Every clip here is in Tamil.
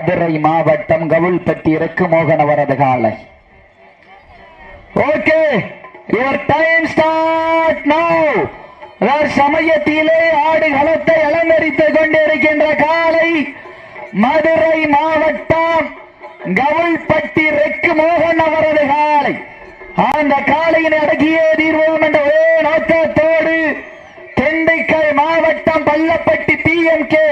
மதுரை மாவட்டம் கவுல்பட்டி இறக்கு மோகன வரது காலை. Okay your time start now சமயத்திலே ஆடு களத்தை அலங்கரித்துக் கொண்டிருக்கின்ற காலை மதுரை மாவட்டம் கவுல்பட்டி ரெக்கு மோகன் அவரது காலை. அந்த காலையினை அடக்கியே தீர்வோம் என்ற ஒரே நோக்கத்தோடு திண்டுக்கல் மாவட்டம் Pallapatti P M K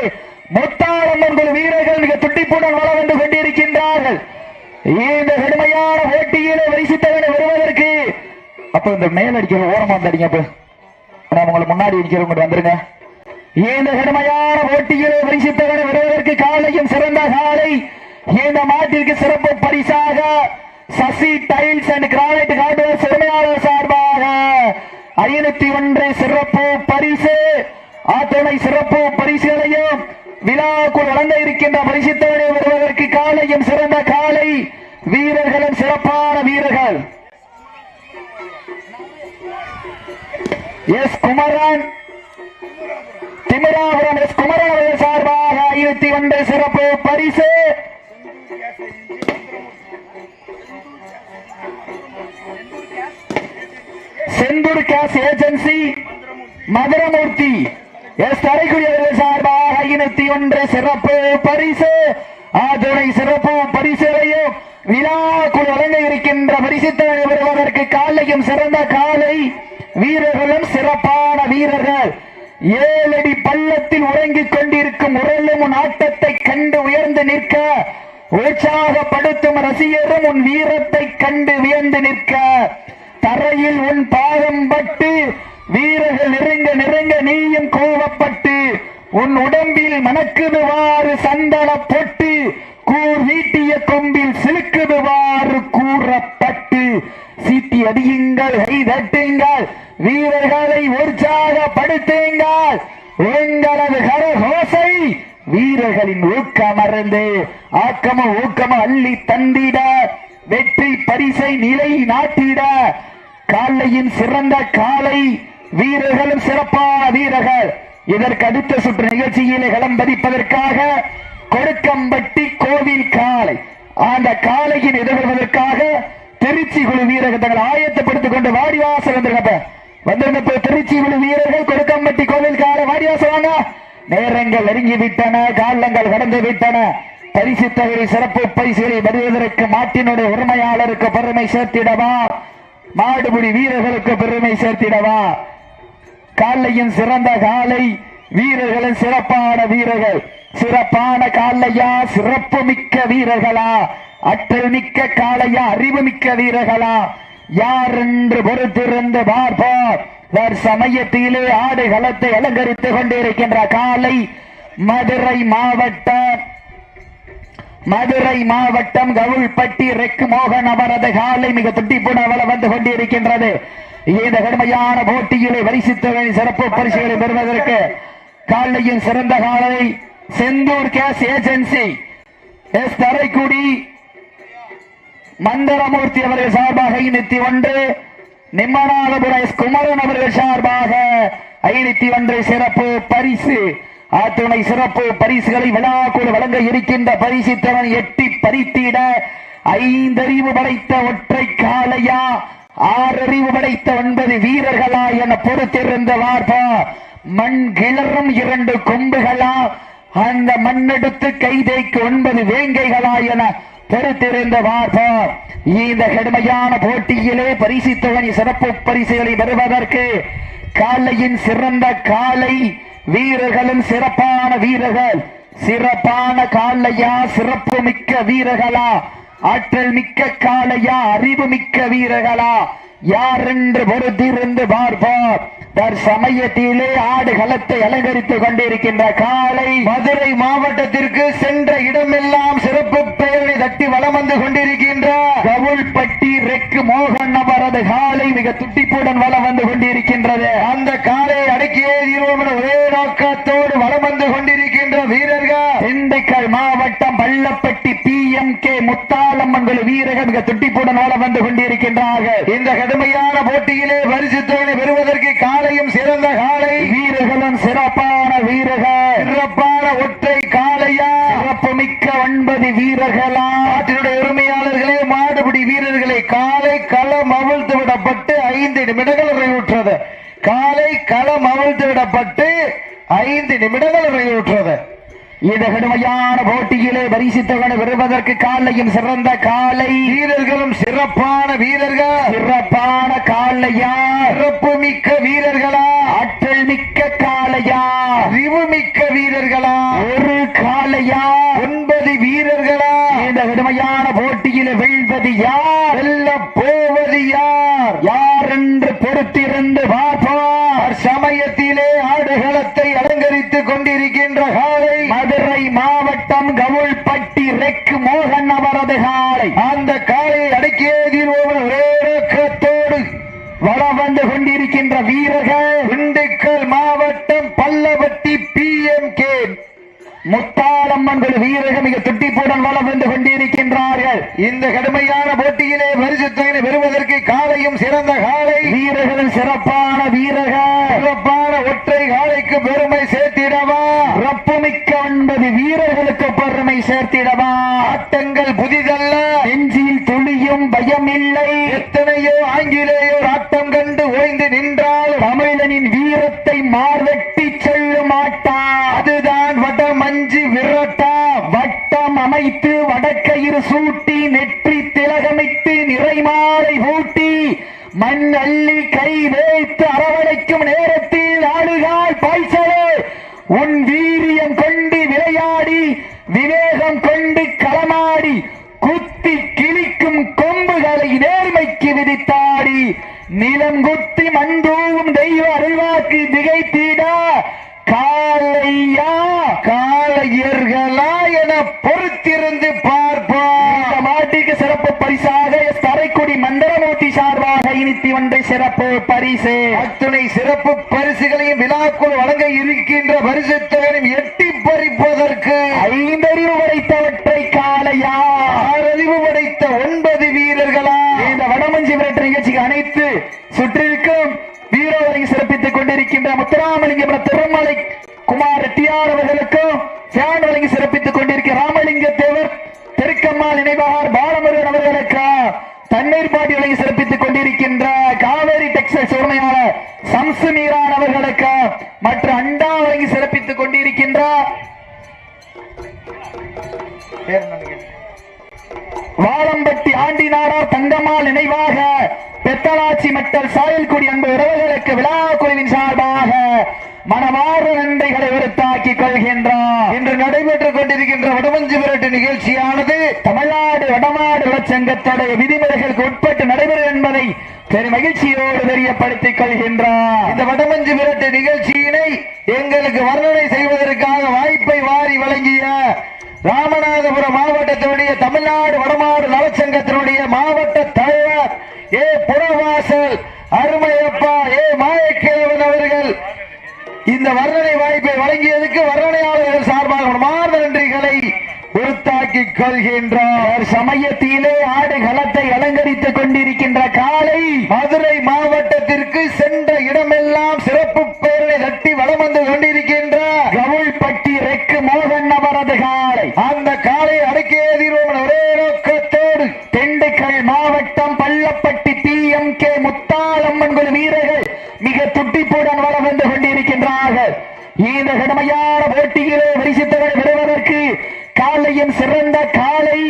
Muthalamman குழு வீரர்கள் மிக துட்டிப்புடன் வள வந்து கொண்டிருக்கின்றார்கள் இந்த கடுமையான போட்டியிலே வரிசித்தவனை வருவதற்கு அப்ப இந்த மேல் அடிக்கிற ஓரமா வந்தடிங்க அப்ப. நான் உங்களை முன்னாடி இருக்கிறவங்க வந்துருங்க. இந்த கடுமையான போட்டியிலே வரிசித்தவனை வருவதற்கு காலையும் சிறந்த காலை. இந்த மாட்டிற்கு சிறப்பு பரிசாக Sasi tiles and granite hardware சிறுமையாளர் சார்பாக ஐநூத்தி ஒன்று சிறப்பு பரிசு. ஆத்தனை சிறப்பு பரிசுகளையும் விழாக்குள் நடந்த இருக்கின்ற பரிசுத்தவனை வருவதற்கு காலையும் சிறந்த காலை. வீரர்களும் சிறப்பான வீரர்கள். எஸ் குமரன். திமிராபுரம் எஸ் குமரன் அவர்கள் சார்பாக ஐநூத்தி ஒன்று சிறப்பு பரிசு. Senthur gas agency Madhuramoorthy. S தரைக்குரிய இருபத்தி ஒன்று சிறப்பு பரிசு. ஆதுரை சிறப்பு பரிசுகளையும் விழாக்குள் வழங்க இருக்கின்ற பரிசுத்தனை வருவதற்கு காலையும் சிறந்த காலை வீரர்களும் சிறப்பான வீரர்கள். ஏழடி பள்ளத்தில் உறங்கிக் கொண்டிருக்கும் உரலும் உன் ஆட்டத்தை கண்டு உயர்ந்து நிற்க. உற்சாகப்படுத்தும் ரசிகரும் உன் வீரத்தை கண்டு வியந்து நிற்க. தரையில் உன் பாதம் பட்டு வீரர்கள் நெருங்க நெருங்க நீயும் கோவப்பட்டு உன் உடம்பில் மணக்குதுவாறு சந்தன பொட்டு கூர் வீட்டிய கொம்பில் சிலுக்குதுவாறு கூறப்பட்டு சீட்டி அடியுங்கள் கை தட்டுங்கள் வீரர்களை உற்சாகப்படுத்துங்கள். எங்களது கரகோசை வீரர்களின் ஊக்கமர்ந்து ஆக்கமும் ஊக்கமும் அள்ளி தந்திட வெற்றி பரிசை நிலை நாட்டிட. காலையின் சிறந்த காலை வீரர்களும் சிறப்பான வீரர்கள். இதற்கு அடுத்த சுற்று நிகழ்ச்சியிலே களம் பதிப்பதற்காக கொடுக்கம்பட்டி கோவில் காலை அந்த காலையில் எதிர்கொள்வதற்காக திருச்சி குழு வீரர்கள் தங்கள் ஆயத்தப்படுத்திக் கொண்டு வாடிவாசல் வந்திருக்கப்ப வந்திருந்தப்ப திருச்சி குழு வீரர்கள் கொடுக்கம்பட்டி கோவில் காலை வாடிவாசல் வாங்க. நேரங்கள் நெருங்கி விட்டன காலங்கள் கடந்து விட்டன பரிசு தொகை சிறப்பு பரிசுகளை வருவதற்கு மாட்டினுடைய உரிமையாளருக்கு பெருமை சேர்த்திடவா? மாடுபுடி வீரர்களுக்கு பெருமை சேர்த்திடவா? காலையின் சிறந்த காலை வீரர்களும் சிறப்பான வீரர்கள். சிறப்பான காலையா சிறப்பு மிக்க வீரர்களா? அற்றல் மிக்க காளையா அறிவு மிக்க வீரர்களா? யார் என்று பொறுத்திருந்து பார்ப்போம். சமயத்திலே ஆடு களத்தை அலங்கரித்துக் கொண்டிருக்கின்ற காலை மதுரை மாவட்டம். மதுரை மாவட்டம் கவுள்பட்டி ரெக்கு மோகன் அவரது காலை மிக துட்டிப்புட வந்து கொண்டிருக்கின்றது. இந்த கடுமையான போட்டியிலே வரிசித்தவரின் சிறப்பு பரிசுகளை பெறுவதற்கு காலையின் சிறந்த காலை Senthur gas agency S Tharaikudi Mantharamoorthy அவர்கள் சார்பாக ஐநூத்தி ஒன்று நிம்மநாதபுரம் எஸ் குமரன் அவர்கள் சார்பாக ஐநூத்தி ஒன்று சிறப்பு பரிசு. ஆத்துணை சிறப்பு பரிசுகளை விழாக்குழு வழங்க இருக்கின்ற பரிசுத்தவன் எட்டி பறித்திட ஐந்தறிவு படைத்த ஒற்றை காலையா ஆறறிவு படைத்த ஒன்பது வீரர்களா என பொறுத்திருந்த வார்பா மண் கிளறும் இரண்டு கொம்புகளா அந்த மண்ணெடுத்து கைதைக்கு ஒன்பது வேங்கைகளா என பொறுத்திருந்த வார்பா இந்த கடுமையான போட்டியிலே பரிசித்தவனி சிறப்பு பரிசுகளை பெறுவதற்கு காலையின் சிறந்த காலை வீரர்களும் சிறப்பான வீரர்கள். சிறப்பான காலையா சிறப்பு மிக்க வீரர்களா ஆற்றல் மிக்க காலையா அறிவு மிக்க வீரர்களா? யார் என்று பொறுத்திருந்து பார்ப்பார் தற்சமயத்திலே ஆடு களத்தை அலங்கரித்துக் கொண்டிருக்கின்ற காலை மதுரை மாவட்டத்திற்கு சென்ற இடமெல்லாம் சிறப்பு பெயரை தட்டி வளம் வந்து கொண்டிருக்கின்ற கவுள்பட்டி ரெக்கு மோகன் அவரது காலை மிக துட்டிப்புடன் வளம் வந்து கொண்டிருக்கின்றது. அந்த காலை அடக்கியே தீர்வோம் ஒரே நோக்கத்தோடு வளம் வந்து கொண்டிருக்கின்ற வீரர்கள். திண்டுக்கல் மாவட்டம் Pallapatti P M K Muthalamman வீரர்கள் மிக துட்டிப்புடன் வளம் வந்து கொண்டிருக்கின்றார்கள். இந்த கடுமையான போட்டியிலே பரிசு தொகையை பெறுவதற்கு காலையும் சிறந்த காலை. வீரர்களும் சிறப்பான வீரர்கள். சிறப்பான ஒற்றை காளையா சிறப்பு மிக்க ஒன்பது வீரர்களா? நாட்டினுடைய உரிமையாளர்களே மாடுபிடி வீரர்களை காலை களம் அவிழ்த்து விடப்பட்டு ஐந்து நிமிடங்கள் நிறைவுற்றது. காலை களம் அவிழ்த்து விடப்பட்டு ஐந்து நிமிடங்கள் நிறைவுற்றது. இந்த கடுமையான போட்டியிலே பரிசுத்தவனை பெறுவதற்கு காலையும் சிறந்த காலை. வீரர்களும் சிறப்பான வீரர்கள். சிறப்பான காலையா? சிறப்பு மிக்க வீரர்களா? ஆற்றல் மிக்க காலையா? அறிவு மிக்க வீரர்களா? ஒரு காலையா? ஒன்பது வீரர்களா? இந்த கடுமையான போட்டியிலே வெல்வது யார்? வெல்ல போவது யார்? யார் என்று பொறுத்திருந்து பார்ப்போம். சமயத்திலே ஆடுகளத்தை அலங்கரித்துக் கொண்டிருக்கின்ற காலை மதுரை மாவட்டம் கவுள்பட்டி ரெக் மோகன் அவரது காலை. அந்த காலையை அடக்கியதில் ஒரே நோக்கத்தோடு வளம் வந்து கொண்டிருக்கின்ற வீரர்கள் திண்டுக்கல் மாவட்டம் Pallavatti P M K Muthalamman குழு வீரர்கள் மிக துட்டிப்புடன் வளம் வந்து கொண்டிருக்கின்றார்கள். இந்த கடுமையான போட்டியிலே பரிசுத்தனை பெறுவதற்கு காலையும் சிறந்த காலை வீரர்களும் சிறப்பான வீரர்கள் சிறப்பான ஒற்றை காலைக்கு பெருமை சேர்த்திடவா? சிறப்பு மிக்க ஒன்பது வீரர்களுக்கு பெருமை சேர்த்திடவா? ஆட்டங்கள் புதிதல்ல. நெஞ்சில் துளியும் பயமில்லை. எத்தனையோ ஆங்கிலேயோர் ஆட்டம் கண்டு ஓய்ந்து நின்றால் தமிழனின் வீரத்தை மார்வெட்டி செல்லும் ஆட்டா. அதுதான் வட மஞ்சு விரட்டா. வட்டம் அமைத்து வடக்கயிறு சூட்டி சொல்லி கை வைத்து அரவணைக்கும் நேரத்தில் ஆளுகால் பாய்ச்சலே. உன் வீரியம் கொண்டு விளையாடி விவேகம் கொண்டு களமாடி குத்தி கிழிக்கும் கொம்புகளை நேர்மைக்கு விதித்தாடி நிலம் குத்தி மண்டூவும் தெய்வ அருள்வாக்கு திகைத்திட. காலையா காலையர்களா என பொறுத்திருந்து பார்ப்போம். மாட்டிக்கு சிறப்பு பரிசாக தரைக்குடி மந்திரமூர்த்தி சார்பாக பயணித்து வந்த சிறப்பு பரிசு. அத்துணை சிறப்பு பரிசுகளையும் விழாக்குள் வழங்க இருக்கின்ற பரிசுத்தவரையும் எட்டி பறிப்பதற்கு ஐந்தறிவு படைத்தவற்றை காலையா? ஆறறிவு படைத்த ஒன்பது வீரர்களா? இந்த வடமஞ்சி விரட்டு நிகழ்ச்சிக்கு அனைத்து சுற்றிருக்கும் வீரவரை சிறப்பித்துக் கொண்டிருக்கின்ற முத்துராமலிங்கம் திருமலை தங்கம்மாள் நினைவாக பெத்தலாச்சி மட்டல் சாயல்குடி அன்பு உறவுகளுக்கு விழா குழுவின் சார்பாக மனமாறு நன்றிகளை உறுத்தாக்கிக் கொள்கின்றார். இன்று நடைபெற்றுக் கொண்டிருக்கின்ற வடமஞ்சு விரட்டு நிகழ்ச்சியானது தமிழ்நாடு வடமாடு உலச்சங்கத்துடைய விதிமுறைகளுக்கு உட்பட்டு நடைபெறும் என்பதை பெரும் மகிழ்ச்சியோடு தெரியப்படுத்திக் கொள்கின்றார். இந்த வடமஞ்சு விரட்டு நிகழ்ச்சியினை எங்களுக்கு வர்ணனை செய்வதற்காக வாய்ப்பை வாரி வழங்கிய ராமநாதபுரம் மாவட்டத்தினுடைய தமிழ்நாடு வடமாடு நலச்சங்கத்தினுடைய மாவட்ட தலைவர் ஏ. புறவாசல் அருமையப்பா ஏ. மாயக்கிழவன் அவர்கள். இந்த வர்ணனை வாய்ப்பை வழங்கியதுக்கு வர்ணனையாளர்கள் சார்பாக மார்ந்த நன்றிகளை உறுத்தாக்கிக் கொள்கின்றார். சமயத்திலே ஆடு களத்தை அலங்கரித்துக் கொண்டிருக்கின்ற காலை மதுரை மாவட்டத்திற்கு சென்ற இடமெல்லாம் சிறப்பு பெயரை தட்டி வலம் வந்து கொண்டிருக்கின்ற ரெக்கு அவரது காலை. அந்த காலை அடக்கியதிரோம் ஒரே நோக்கத்தோடு. திண்டுக்கல் மாவட்டம் Pallapatti P M K Muthalamman குழு வீரர்கள் மிக துட்டிப்புடன் வளம் வந்து கொண்டிருக்கின்றார்கள். இந்த கடுமையான போட்டியிலே வரிசித்தவரை பெறுவதற்கு காலையும் சிறந்த காலை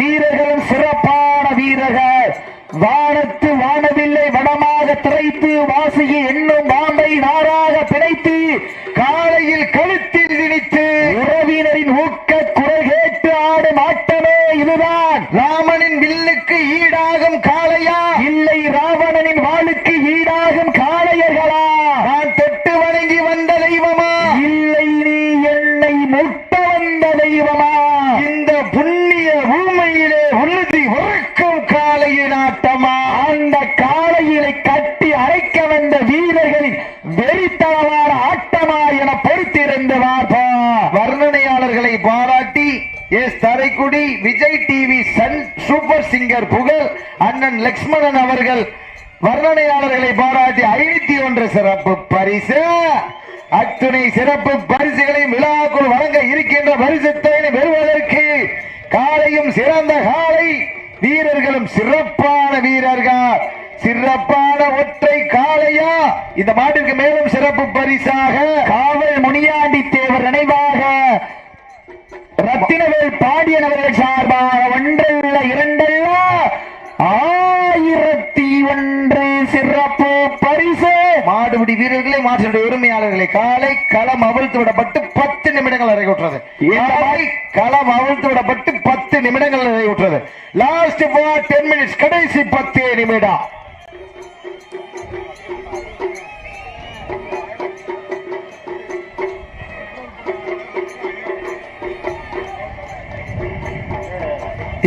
வீரர்களும் சிறப்பான வீரர்கள். வானத்து வானவில்லை வடமாக திரைத்து வாசியை எண்ணும் பாம்பை நாராக பிணைத்து காலையில் கழுத்தில் திணித்து உறவினரின் ஊக்க குரல் கேட்டு ஆடும் ஆட்டமே இதுதான். ராமனின் வில்லுக்கு ஈடாகும் காளையா? இல்லை ராவணனின் வாளுக்கு ஈடாகும் காளையர்களா நான் தொட்டு வணங்கி வந்த தெய்வமா இல்லை நீ என்னை முட்ட வந்த தெய்வமா இந்த புண்ணிய பூமியிலே உறுதி உறக்கும் காளையின் ஆட்டமா அந்த காளையிலை கட்டி அரைக்க வந்த வீரர்களின் வெறித்தனமான ஆட்டமா என பொறுத்திருந்தவார் வர்ணனையாளர்களை பாராட்டி S Tharaikudi Vijay TV Sun super singer புகழ் அண்ணன் லக்ஷ்மணன் அவர்கள் வர்ணனையாளர்களை பாராட்டி ஐநூத்தி ஒன்று சிறப்பு பரிசு. அத்துணை சிறப்பு பரிசுகளையும் விழாக்குள் வழங்க இருக்கின்ற பரிசுத்தை பெறுவதற்கு காலையும் சிறந்த காலை. வீரர்களும் சிறப்பான வீரர்கள். சிறப்பான ஒற்றை காளையா? இந்த மாட்டிற்கு மேலும் சிறப்பு பரிசாக காவல் முனியாண்டி தேவர் நினைவாக ரத்தினவேல் பாண்டியன் அவர்கள் சார்பாக ஒன்றல்ல இரண்டல்ல ஆயிரத்தி ஒன்று சிறப்பு பரிசு. மாடுபிடி வீரர்களை மாற்றினுடைய உரிமையாளர்களை காலை களம் அவிழ்த்து விடப்பட்டு பத்து நிமிடங்கள் நிறைவுற்றது களம் அவிழ்த்து விடப்பட்டு பத்து நிமிடங்கள் நிறைவுற்றது லாஸ்ட் டென் மினிட்ஸ் கடைசி பத்து நிமிடம்.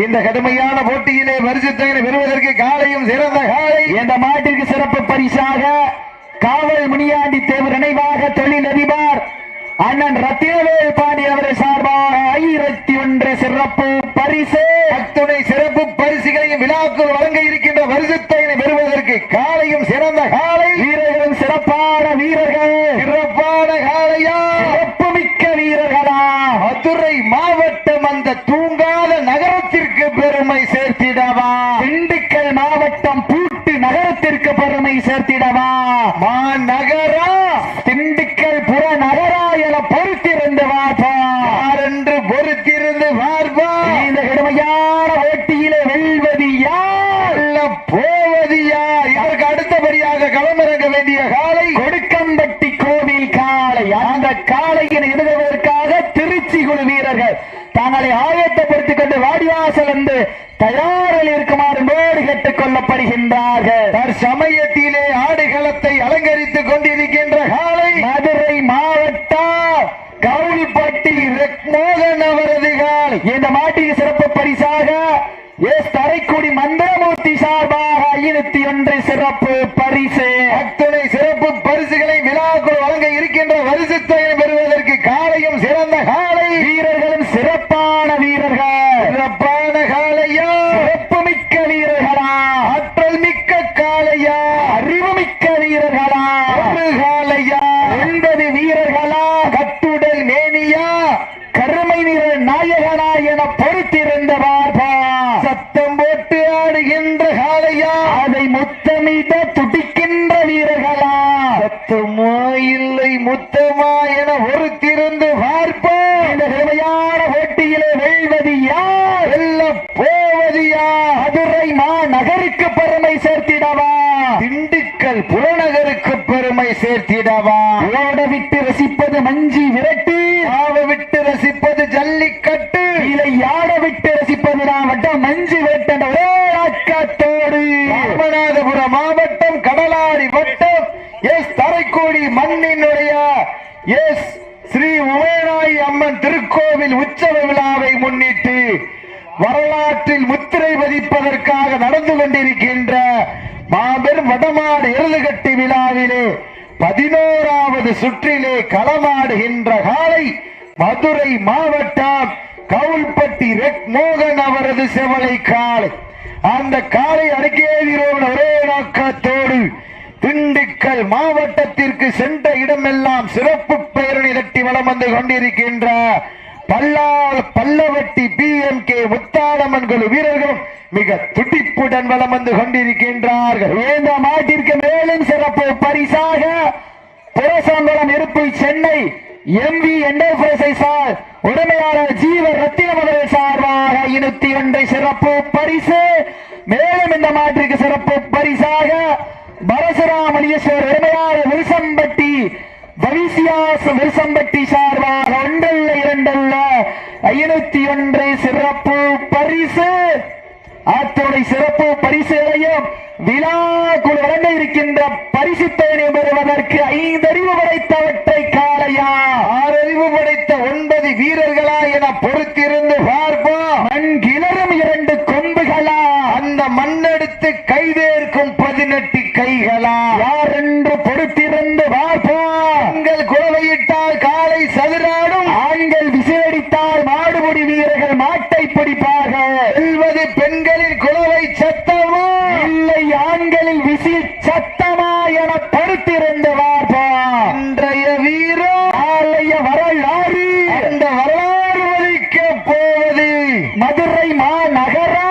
இந்த கடுமையான போட்டியிலே பரிசுத்தகனை பெறுவதற்கு காலையும் சிறந்த காலை. இந்த மாட்டிற்கு சிறப்பு பரிசாக காவல் முனியாண்டி தேவர் நினைவாக தொழில் அதிபர். அண்ணன் ரத்தினவேல் பாண்டி அவரை சார்பாக ஆயிரத்தி ஒன்று சிறப்பு பரிசு. அத்துணை சிறப்பு பரிசுகளையும் விழாக்கள் வழங்க இருக்கின்ற வருஷத்தை பெறுவதற்கு காலையும் சிறந்த காலை. வீரர்களும் சிறப்பான வீரர்கள். சிறப்பான காலையா? சிறப்புமிக்க வீரர்களா? மதுரை மாவட்டம் அந்த தூங்காத நகரத்திற்கு பெருமை சேர்த்திடவா? திண்டுக்கல் மாவட்டம் பூட்டு நகரத்திற்கு பெருமை சேர்த்திடவா? மாநகரா? திண்டு புற நகரா என பொறுத்திருந்து வாப்பா யாரென்று பொறுத்திருந்து பார்ப்பா இந்த கடுமையான போட்டியிலே வெல்வது யார் அல்ல போவது யார் இதற்கு அடுத்தபடியாக களமிறங்க வேண்டிய காலை கொடுக்கம்பட்டி கோவில் காளை அந்த காளையின் எதிர்வதற்காக திருச்சி குழு வீரர்கள் தங்களை ஆயத்தப்படுத்திக் கொண்டு வாடிவாசல் வந்து தயாரில் இருக்குமாறு மேடு கேட்டுக் கொள்ளப்படுகின்றார்கள். தற்சமயத்திலே ஆடுகளத்தை அலங்கரித்துக் கொண்டிருக்கின்ற காலை மதுரை மாவட்டம் கவுல்பட்டி மோகன் அவரது காலை. இந்த மாட்டிற்கு சிறப்பு பரிசாக எஸ் தரைக்குடி மந்திரமூர்த்தி சார்பாக ஐநூத்தி ஒன்று சிறப்பு பரிசு. அத்தனை சிறப்பு பரிசுகளை விழாக்குள் வழங்க இருக்கின்ற பரிசுத்தகை பெறுவதற்கு காலையும் சிறந்த காலை. வீரர்களும் சிறப்பான வீரர்கள். சிறப்பான காலையா? சிறப்பு மிக்க வீரர்களா? ஆற்றல் மிக்க காலையா? அறிவு மிக்க வீரர்களா? ஒரு காலையா? ஒன்பது வீரர்களா? கட்டுடல் மேனியா? கருமை நிற நாயகனா என பொறுத்திருந்த பார்ப்பா சத்தம் போட்டு ஆடுகின்ற காலையா அதை முத்தமிட துடிக்கின்ற வீரர்களா. சத்தமோ இல்லை முத்தமா என ஒருத்திருந்து பார்ப்போம் இந்த கடுமையான போட்டியிலே வெல்வது யார்? வெல்ல போவது யார்? மதுரை மாநகருக்கு பெருமை சேர்த்திடவா. திண்டுக்கல் புறநகருக்கு பெருமை சேர்த்திடவா. ஓட விட்டு ரசிப்பது மஞ்சி விரட்டு திருக்கோவில் உற்சவ விழாவை முன்னிட்டு வரலாற்றில் முத்திரை பதிப்பதற்காக நடந்து கொண்டிருக்கின்ற மாபெரும் வடமாடு எருதுகட்டி விழாவிலே பதினோராவது சுற்றிலே களமாடுகின்ற காலை மதுரை மாவட்டம் கவுல்பட்டி ரெட் மோகன் அவரது செவலை காலை. அந்த காலை அடக்கியேகிறோம் ஒரே நோக்கத்தோடு திண்டுக்கல் மாவட்டத்திற்கு சென்ற இடமெல்லாம் சிறப்பு பேரணி தட்டி வலம் வந்து கொண்டிருக்கின்ற பல்லால் Pallavatti P M K Muthalamman குழு வீரர்களும் மிக துடிப்புடன் வளம் வந்து கொண்டிருக்கின்றார்கள். இந்த மாட்டிற்கு மேலும் சிறப்பு பரிசாக புரசம்பலம் இருப்பு சென்னை எம்பி என்டர்பிரைசஸ் சார் உரிமையாளர் ஜீவ ரத்தினம் அவர்கள் சார்பாக இருபத்தி ஒன்றை சிறப்பு பரிசு. மேலும் இந்த மாட்டிற்கு சிறப்பு பரிசாக பரசுராமலியேஸ்வர் உரிமையாளர் விருசம்பட்டி வரிசியாசு விருசம்பட்டி சார்பாக ஒன்றல்ல இரண்டல்ல. ஐநூத்தி ஒன்று சிறப்பு பரிசு. அத்துணை சிறப்பு பரிசுகளையும் விழா குழு வழங்க இருக்கின்ற பரிசு பயணி பெறுவதற்கு ஐந்தறிவு படைத்தவற்றை காளையா ஆறறிவு படைத்த ஒன்பது வீரர்களா என பொறுத்திருந்து பார்ப்போம் மண் கிளறும் இரண்டு கொம்புகளா அந்த மண்ணெடுத்து கைதேர்க்கும் பதினெட்டு கைகளா யார் என்று பொறுத்திருந்து பார்ப்போம் உங்கள் குழவையிட்டால் காலை சதுராடும் ஆண்கள் விசேடித்தால் மாடுபடி வீரர்கள் கண்டிப்பாக செல்வது பெண்களின் குலவை சத்தமா இல்லை ஆண்களில் விசில் சத்தமா என பொறுத்திருந்து வார்ப்பா இன்றைய வீரம் ஆலய வரலாறு அந்த வரலாறு வலிக்க போவது மதுரை மாநகரா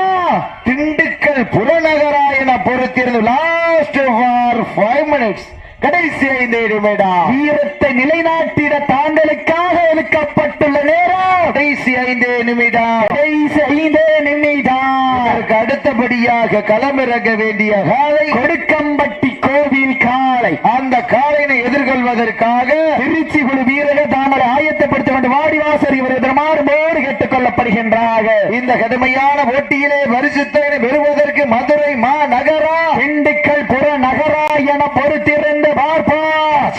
திண்டுக்கல் புறநகரா என பொறுத்திருந்து லாஸ்ட் ஃபார் ஃபைவ் மினிட்ஸ் கடைசி ஐந்து நிமிடம் வீரத்தை நிலைநாட்டிட தாங்களுக்காக ஒதுக்கப்பட்டுள்ள நேரம். கடைசி ஐந்து நிமிடம் கடைசி ஐந்தே நிமிடம் அடுத்தபடியாக களமிறங்க வேண்டிய காலை கொடுக்கம்பட்டி கோவில் காளை. அந்த காலையினை எதிர்கொள்வதற்காக திருச்சி குழு வீரர்கள் தாங்கள் ஆயத்தப்படுத்த வேண்டும். வாடிவாசல் இவர் எதிர்மாறுபோடு கேட்டுக் கொள்ளப்படுகின்றார்கள் இந்த கடுமையான போட்டியிலே பரிசுத்தனை பெறுவதற்கு மதுரை மாநகரா? திண்டுக்கல் புற நகரா என பார்ப்பா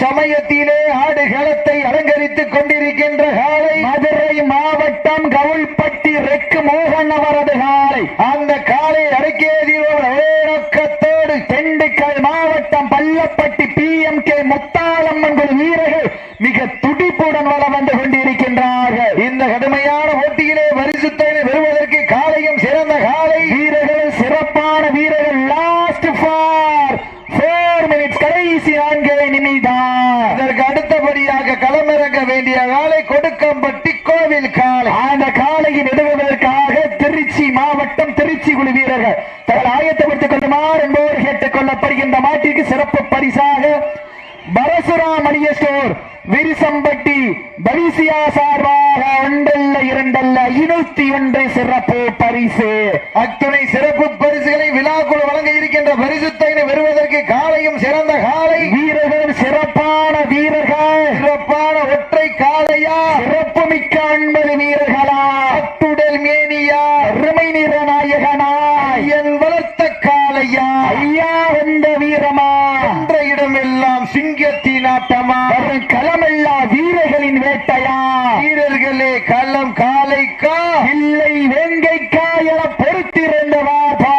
சமயத்திலே ஆடுகளத்தை அலங்கரித்துக் கொண்டிருக்கின்ற காலை மதுரை மாவட்டம் கவுள்பட்டி ரெக்கு மோகன் அவரது காலை அந்த காலை அடக்கியதோடு ஒரே நோக்கத்தோடு திண்டுக்கல் மாவட்டம் Pallapatti P M K Muthalamman குழு வீரர்கள் மிக துடிப்புடன் வளம் வந்து கொண்டிருக்கின்றார்கள் இந்த கடுமையான போட்டியிலே பரிசுத்தனை பெறுவதற்கு காலையும் சிறந்த காலை வீரர்கள் சிறப்பான வீரர்கள் லாஸ்ட் ஃபார் ஃபோர் மினிட்ஸ் கடைசி நான்கு நிமிடம் இதற்கு அடுத்தபடியாக களமிறங்க வேண்டிய காலை கொடுக்கம்பட்டி கோவில் காலை அந்த காலையின் திருச்சி மாவட்டம் திருச்சி குழு வீரர்கள். தங்கள் ஆயத்தப்படுத்திக் கொள்ளுமாறு என்பவர் கேட்டுக் கொள்ளப்படுகின்ற மாட்டிற்கு சிறப்பு பரிசாக பரசுராம் அணிய ஸ்டோர் விரிசம்பட்டி பலிசியா சார்பாக ஒன்றல்ல இரண்டல்ல இருநூத்தி ஒன்று சிறப்பு பரிசு அத்துணை சிறப்பு பரிசுகளை விழாக்குழு வழங்க இருக்கின்ற பரிசுத்தனை பெறுவதற்கு காலையும் சிறந்த காலை வீரர்கள் சிறப்பான வீரர்கள் சிறப்பான ஒற்றை காலையா சிறப்பு மிக்க ஒன்பது வீரர்களா அட்டுடல் மேனியா அருமை நிற நாயகனாய் என் வளர்த்த காலையா ஐயா வந்த வீரமா? என்ற இடமெல்லாம் சிங்கத்தின் ஆட்டமா? வரும் களமெல்லா வீரர்களின் வேட்டையா? வீரர்களே களம் காலைக்கா? இல்லை வேங்கைக்கா என பொறுத்திருந்த வாபா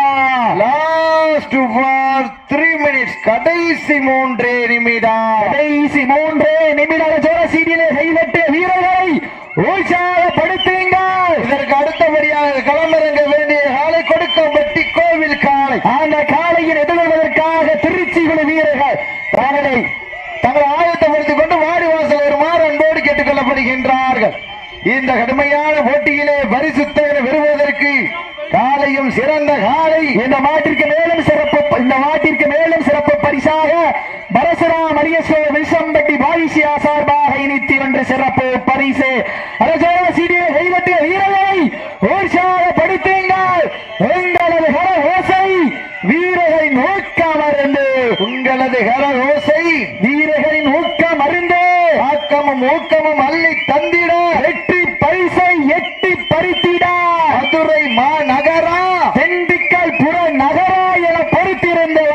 லாஸ்ட் ஃபார் த்ரீ மினிட்ஸ் கடைசி மூன்றே நிமிடம். கடைசி மூன்றே நிமிட ஜோர சீடியிலே கைதட்டிய வீரர்களை உற்சாகப்படுத்துங்கள் இதற்கு அடுத்தபடியாக களமிறங்க வேண்டிய காலை கொடுக்கம்பட்டி கோவில் காலை அந்த காலையின் எதிர்கொள்வதற்காக திருச்சி குழு வீரர்கள் தங்களை தங்களை ஆயத்தப்படுத்திக் கொண்டு வாடி வாசல் வருமாறு அன்போடு கேட்டுக் கொள்ளப்படுகின்றார்கள் இந்த கடுமையான போட்டியிலே பரிசுத்தனை பெறுவதற்கு காலையும் சிறந்த காலை. இந்த மாட்டிற்கு மேலும் சிறப்பு இந்த மாட்டிற்கு மேலும் சிறப்பு பரிசாக பரசுராம் அரியசோ விசம்பட்டி பாயிசியா சார்பாக இனித்தி ஒன்று சிறப்பு பரிசு. அரசோர சீடிய கைதட்டிய வீரர்களை உற்சாகப்படுத்துங்கள் உங்களது கர ஓசை வீரர்களின் ஊக்கம் அருந்து உங்களது கர ஓசை வீரர்களின் ஊக்கம் அருந்து ஆக்கமும் ஊக்கமும் அள்ளி தந்திட. வெற்றி பரிசை எட்டி பறித்திட. மதுரை மாநகரா? திண்டுக்கல் புற நகரா என பொறுத்திருந்த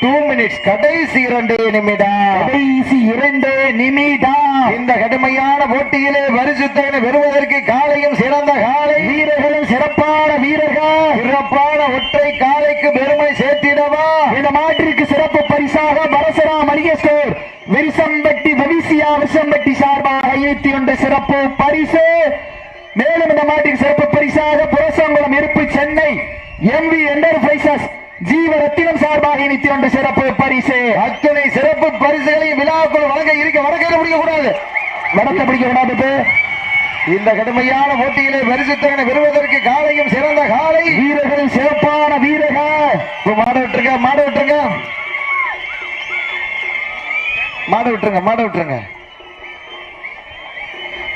டூ மினிட்ஸ் கடைசி இரண்டு நிமிடம். கடைசி இரண்டு நிமிடம். இந்த கடுமையான போட்டியிலே பரிசுத்தனை பெறுவதற்கு காலையும் சிறந்த காலை. வீரர்களும் சிறப்பான வீரர்கள். சிறப்பான ஒற்றை காலைக்கு பெருமை சேர்த்திடவா? இந்த மாட்டிற்கு சிறப்பு பரிசாக பரசுராம் அலிகேஸ்வர் விரிசம்பட்டி வவிசியா விசம்பட்டி சார்பாக இருபத்தி ஒன்று சிறப்பு பரிசு. மேலும் இந்த மாட்டிற்கு சிறப்பு பரிசாக புரசங்குளம் இருப்பு சென்னை எம் வி என்டர்பிரைசஸ் ஜீவ ரத்தினம் சார்பாக இருபத்தி ஒன்று சிறப்பு பரிசு. அத்தனை சிறப்பு பரிசுகளையும் விழாக்குள் வழங்க இருக்க வடக்கையில பிடிக்க கூடாது வடத்தை பிடிக்க கூடாது இந்த கடுமையான போட்டியிலே பரிசுத்தனை பெறுவதற்கு காலையும் சிறந்த காலை. வீரர்கள் சிறப்பான வீரர்கள். இப்ப மாட விட்டுருங்க மாட விட்டுருங்க. மாட விட்டுருங்க மாட விட்டுருங்க.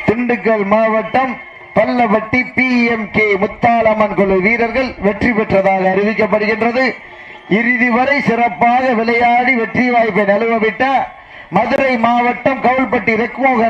திண்டுக்கல் மாவட்டம் Pallavatti P M K Muthalamman குழு வீரர்கள் வெற்றி பெற்றதாக அறிவிக்கப்படுகின்றது. இறுதி வரை சிறப்பாக விளையாடி வெற்றி வாய்ப்பை நழுவவிட்ட மதுரை மாவட்டம் கவுல்பட்டி ரெக்மோகன்